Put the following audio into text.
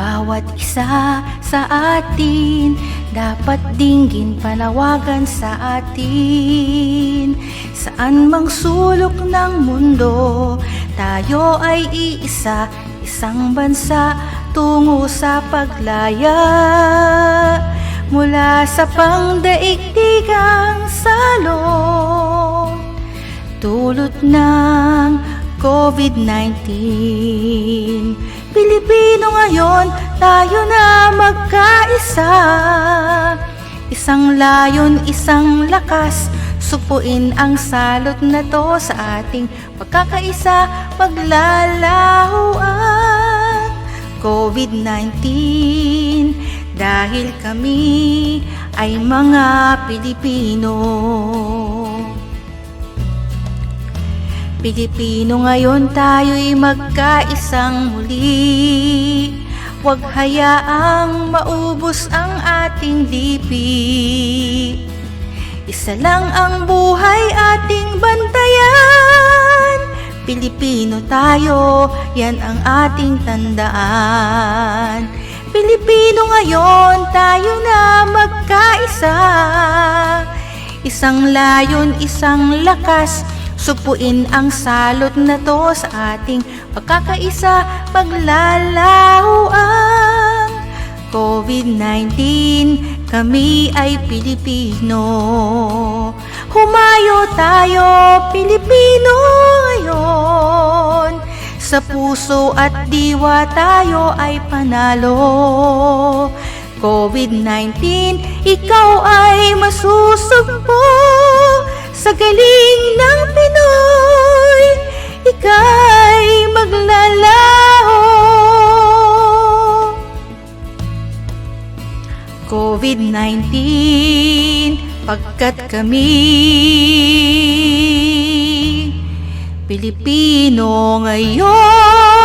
Bawat isa sa atin. Dapat dinggin panawagan sa atin. Saan mang sulok ng mundo Tayo ay iisa, isang bansa Tungo sa paglaya. Mula sa pangdaigdigang salot Dulot ng COVID-19 Pilipino ngayon, tayo na magkaisa. Isang layon, isang lakas. Supuin ang salot na to sa ating pagkakaisa Maglalaho ang COVID-19 Dahil kami ay mga Pilipino Pilipino ngayon tayo'y magkaisang muli. Huwag hayaang maubos ang ating lipi. Isa lang ang buhay ating bantayan. Pilipino tayo, yan ang ating tandaan. Pilipino ngayon, tayo na magkaisa. Isang layon, isang lakas Supuin ang salot na to sa ating pagkakaisa Maglalaho ang COVID-19 Kami ay Pilipino. Humayo tayo, Pilipino ngayon. Sa puso at diwa tayo ay panalo. COVID-19, ikaw ay masusugpo. Sa galing COVID-19, pagkat kami Pilipino ngayon.